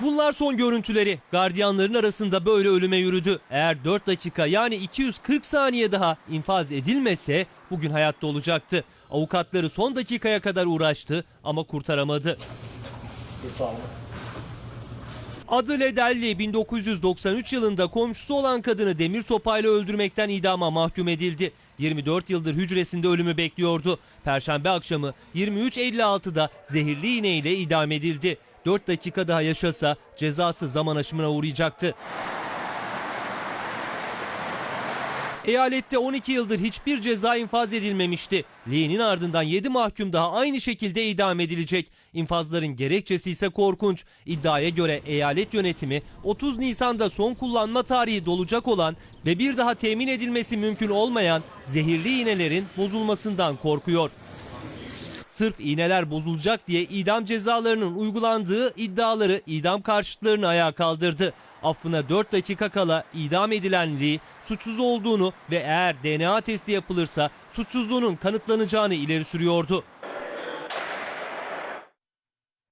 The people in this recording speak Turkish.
Bunlar son görüntüleri. Gardiyanların arasında böyle ölüme yürüdü. Eğer 4 dakika yani 240 saniye daha infaz edilmese bugün hayatta olacaktı. Avukatları son dakikaya kadar uğraştı ama kurtaramadı. Adı Ledelli 1993 yılında komşusu olan kadını demir sopayla öldürmekten idama mahkum edildi. 24 yıldır hücresinde ölümü bekliyordu. Perşembe akşamı 23.56'da zehirli iğneyle idam edildi. 4 dakika daha yaşasa cezası zaman aşımına uğrayacaktı. Eyalette 12 yıldır hiçbir ceza infaz edilmemişti. Lee'nin ardından 7 mahkum daha aynı şekilde idam edilecek. İnfazların gerekçesi ise korkunç. İddiaya göre eyalet yönetimi 30 Nisan'da son kullanma tarihi dolacak olan ve bir daha temin edilmesi mümkün olmayan zehirli iğnelerin bozulmasından korkuyor. Sırf iğneler bozulacak diye idam cezalarının uygulandığı iddiaları idam karşıtlarını ayağa kaldırdı. Affına 4 dakika kala idam edilen Lee suçsuz olduğunu ve eğer DNA testi yapılırsa suçsuzluğunun kanıtlanacağını ileri sürüyordu.